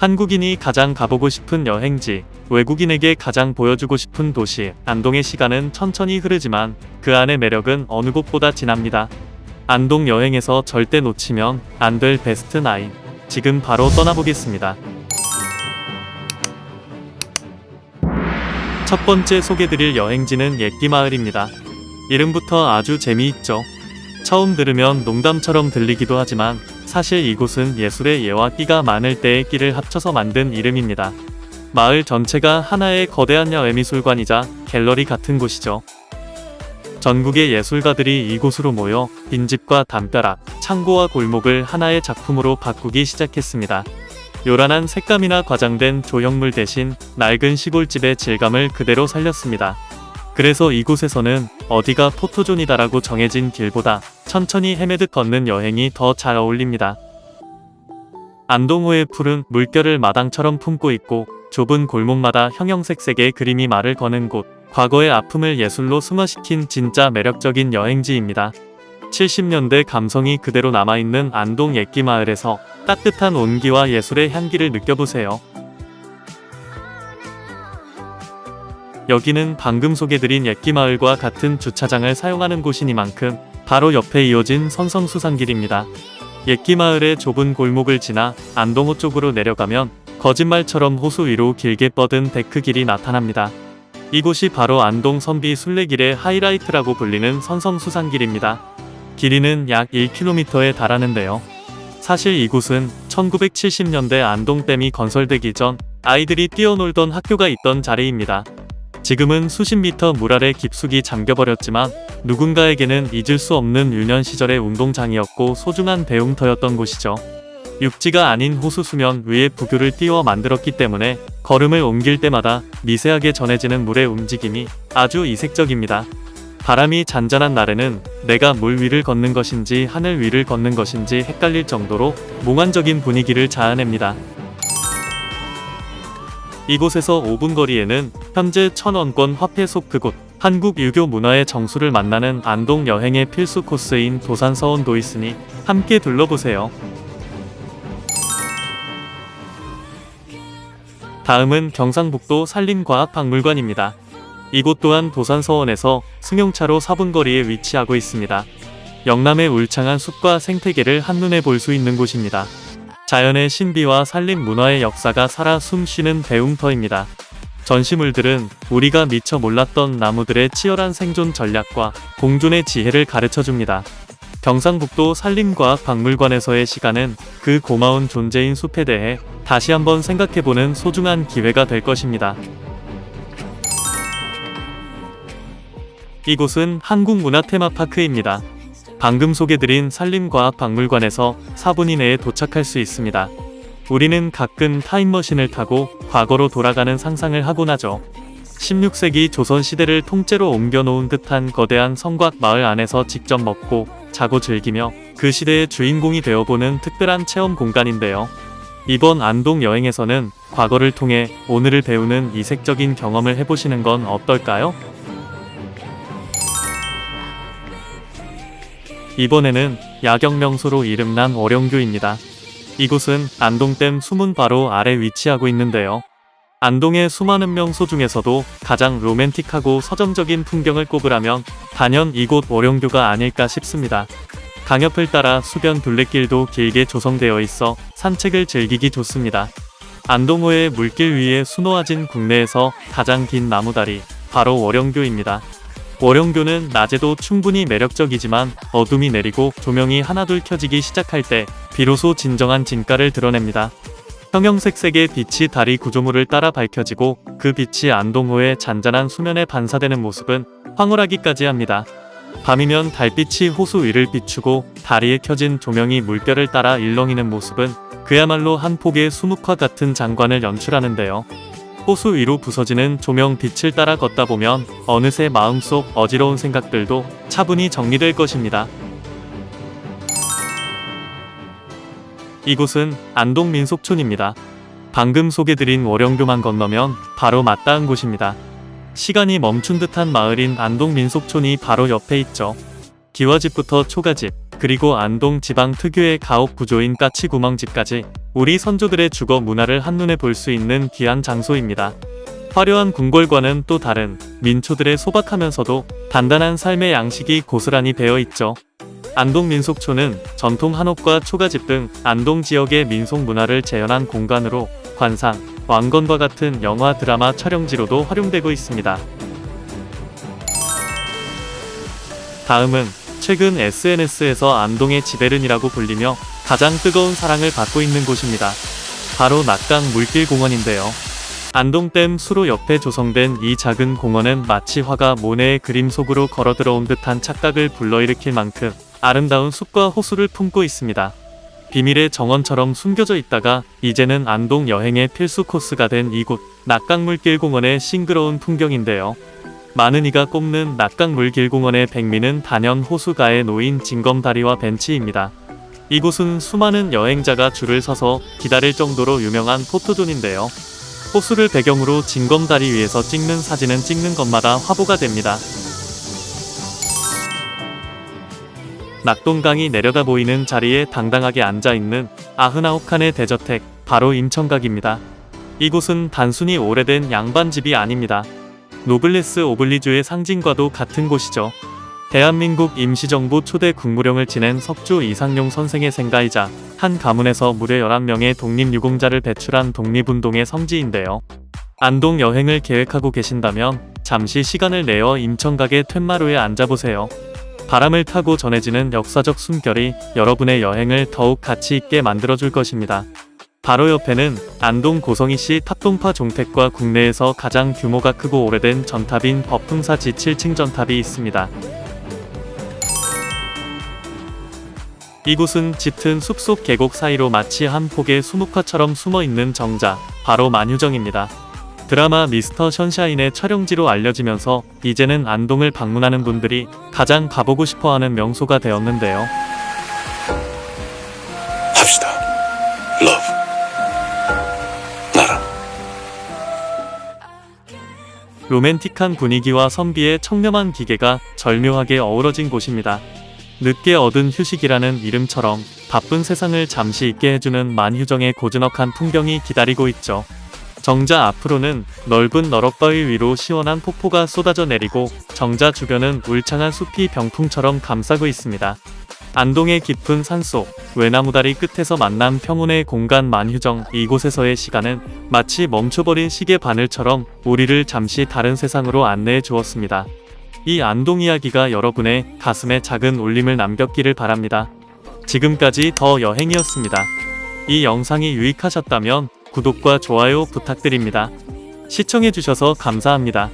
한국인이 가장 가보고 싶은 여행지, 외국인에게 가장 보여주고 싶은 도시, 안동의 시간은 천천히 흐르지만 그 안의 매력은 어느 곳보다 진합니다. 안동 여행에서 절대 놓치면 안 될 베스트 9. 지금 바로 떠나보겠습니다. 첫 번째 소개드릴 여행지는 옛기마을입니다. 이름부터 아주 재미있죠. 처음 들으면 농담처럼 들리기도 하지만 사실 이곳은 예술의 예와 끼가 많을 때의 끼를 합쳐서 만든 이름입니다. 마을 전체가 하나의 거대한 야외 미술관이자 갤러리 같은 곳이죠. 전국의 예술가들이 이곳으로 모여 빈집과 담벼락, 창고와 골목을 하나의 작품으로 바꾸기 시작했습니다. 요란한 색감이나 과장된 조형물 대신 낡은 시골집의 질감을 그대로 살렸습니다. 그래서 이곳에서는 어디가 포토존이다라고 정해진 길보다 천천히 헤매듯 걷는 여행이 더 잘 어울립니다. 안동호의 푸른 물결을 마당처럼 품고 있고 좁은 골목마다 형형색색의 그림이 말을 거는 곳, 과거의 아픔을 예술로 승화시킨 진짜 매력적인 여행지입니다. 70년대 감성이 그대로 남아있는 안동 옛기마을에서 따뜻한 온기와 예술의 향기를 느껴보세요. 여기는 방금 소개드린 옛기마을과 같은 주차장을 사용하는 곳이니만큼 바로 옆에 이어진 선성수산길입니다. 옛기마을의 좁은 골목을 지나 안동호 쪽으로 내려가면 거짓말처럼 호수 위로 길게 뻗은 데크길이 나타납니다. 이곳이 바로 안동 선비 순례길의 하이라이트라고 불리는 선성수산길입니다. 길이는 약 1km에 달하는데요. 사실 이곳은 1970년대 안동댐이 건설되기 전 아이들이 뛰어놀던 학교가 있던 자리입니다. 지금은 수십 미터 물 아래 깊숙이 잠겨버렸지만 누군가에게는 잊을 수 없는 유년 시절의 운동장이었고 소중한 배움터였던 곳이죠. 육지가 아닌 호수 수면 위에 부교를 띄워 만들었기 때문에 걸음을 옮길 때마다 미세하게 전해지는 물의 움직임이 아주 이색적입니다. 바람이 잔잔한 날에는 내가 물 위를 걷는 것인지 하늘 위를 걷는 것인지 헷갈릴 정도로 몽환적인 분위기를 자아냅니다. 이곳에서 5분 거리에는 현재 천원권 화폐 속 그곳 한국 유교 문화의 정수를 만나는 안동 여행의 필수 코스인 도산서원도 있으니 함께 둘러보세요. 다음은 경상북도 산림과학박물관입니다. 이곳 또한 도산서원에서 승용차로 4분 거리에 위치하고 있습니다. 영남의 울창한 숲과 생태계를 한눈에 볼 수 있는 곳입니다. 자연의 신비와 산림 문화의 역사가 살아 숨쉬는 배움터입니다. 전시물들은 우리가 미처 몰랐던 나무들의 치열한 생존 전략과 공존의 지혜를 가르쳐 줍니다. 경상북도 산림과학 박물관에서의 시간은 그 고마운 존재인 숲에 대해 다시 한번 생각해보는 소중한 기회가 될 것입니다. 이곳은 한국문화 테마파크입니다. 방금 소개드린 산림과학 박물관에서 4분 이내에 도착할 수 있습니다. 우리는 가끔 타임머신을 타고 과거로 돌아가는 상상을 하곤 하죠. 16세기 조선시대를 통째로 옮겨놓은 듯한 거대한 성곽 마을 안에서 직접 먹고 자고 즐기며 그 시대의 주인공이 되어보는 특별한 체험 공간인데요. 이번 안동 여행에서는 과거를 통해 오늘을 배우는 이색적인 경험을 해보시는 건 어떨까요? 이번에는 야경 명소로 이름난 월영교입니다. 이곳은 안동댐 수문 바로 아래 위치하고 있는데요. 안동의 수많은 명소 중에서도 가장 로맨틱하고 서정적인 풍경을 꼽으라면 단연 이곳 월영교가 아닐까 싶습니다. 강협을 따라 수변 둘레길도 길게 조성되어 있어 산책을 즐기기 좋습니다. 안동호의 물길 위에 수놓아진 국내에서 가장 긴 나무다리, 바로 월영교입니다. 월영교는 낮에도 충분히 매력적이지만 어둠이 내리고 조명이 하나둘 켜지기 시작할 때 비로소 진정한 진가를 드러냅니다. 형형색색의 빛이 다리 구조물을 따라 밝혀지고 그 빛이 안동호의 잔잔한 수면에 반사되는 모습은 황홀하기까지 합니다. 밤이면 달빛이 호수 위를 비추고 다리에 켜진 조명이 물결을 따라 일렁이는 모습은 그야말로 한 폭의 수묵화 같은 장관을 연출하는데요. 호수 위로 부서지는 조명 빛을 따라 걷다 보면 어느새 마음속 어지러운 생각들도 차분히 정리될 것입니다. 이곳은 안동 민속촌입니다. 방금 소개드린 월영교만 건너면 바로 맞닿은 곳입니다. 시간이 멈춘 듯한 마을인 안동 민속촌이 바로 옆에 있죠. 기와집부터 초가집, 그리고 안동 지방 특유의 가옥 구조인 까치 구멍집까지 우리 선조들의 주거 문화를 한눈에 볼 수 있는 귀한 장소입니다. 화려한 궁궐과는 또 다른 민초들의 소박하면서도 단단한 삶의 양식이 고스란히 배어 있죠. 안동 민속촌은 전통 한옥과 초가집 등 안동 지역의 민속 문화를 재현한 공간으로 관상, 왕건과 같은 영화 드라마 촬영지로도 활용되고 있습니다. 다음은 최근 SNS에서 안동의 지베른이라고 불리며 가장 뜨거운 사랑을 받고 있는 곳입니다. 바로 낙강 물길 공원인데요. 안동댐 수로 옆에 조성된 이 작은 공원은 마치 화가 모네의 그림 속으로 걸어 들어온 듯한 착각을 불러일으킬 만큼 아름다운 숲과 호수를 품고 있습니다. 비밀의 정원처럼 숨겨져 있다가 이제는 안동 여행의 필수 코스가 된 이곳 낙강물길 공원의 싱그러운 풍경인데요. 많은 이가 꼽는 낙강물길 공원의 백미는 단연 호수가에 놓인 징검다리와 벤치입니다. 이곳은 수많은 여행자가 줄을 서서 기다릴 정도로 유명한 포토존인데요. 호수를 배경으로 징검다리 위에서 찍는 사진은 찍는 것마다 화보가 됩니다. 낙동강이 내려다 보이는 자리에 당당하게 앉아 있는 아흔아홉 칸의 대저택, 바로 임청각입니다. 이곳은 단순히 오래된 양반집이 아닙니다. 노블레스 오블리주의 상징과도 같은 곳이죠. 대한민국 임시정부 초대 국무령을 지낸 석주 이상용 선생의 생가이자 한 가문에서 무려 11명의 독립유공자를 배출한 독립운동의 성지인데요. 안동 여행을 계획하고 계신다면 잠시 시간을 내어 임청각의 툇마루에 앉아보세요. 바람을 타고 전해지는 역사적 숨결이 여러분의 여행을 더욱 가치 있게 만들어줄 것입니다. 바로 옆에는 안동 고성이시 탑동파 종택과 국내에서 가장 규모가 크고 오래된 전탑인 법흥사 지 7층 전탑이 있습니다. 이곳은 짙은 숲속 계곡 사이로 마치 한 폭의 수묵화처럼 숨어 있는 정자, 바로 만휴정입니다. 드라마 미스터 션샤인의 촬영지로 알려지면서 이제는 안동을 방문하는 분들이 가장 가보고 싶어 하는 명소가 되었는데요. 합시다. 러브. 로맨틱한 분위기와 선비의 청렴한 기계가 절묘하게 어우러진 곳입니다. 늦게 얻은 휴식이라는 이름처럼 바쁜 세상을 잠시 있게 해주는 만휴정의 고즈넉한 풍경이 기다리고 있죠. 정자 앞으로는 넓은 너럭바위 위로 시원한 폭포가 쏟아져 내리고 정자 주변은 울창한 숲이 병풍처럼 감싸고 있습니다. 안동의 깊은 산속, 외나무다리 끝에서 만난 평온의 공간 만휴정 이곳에서의 시간은 마치 멈춰버린 시계 바늘처럼 우리를 잠시 다른 세상으로 안내해 주었습니다. 이 안동 이야기가 여러분의 가슴에 작은 울림을 남겼기를 바랍니다. 지금까지 더 여행이었습니다. 이 영상이 유익하셨다면 구독과 좋아요 부탁드립니다. 시청해주셔서 감사합니다.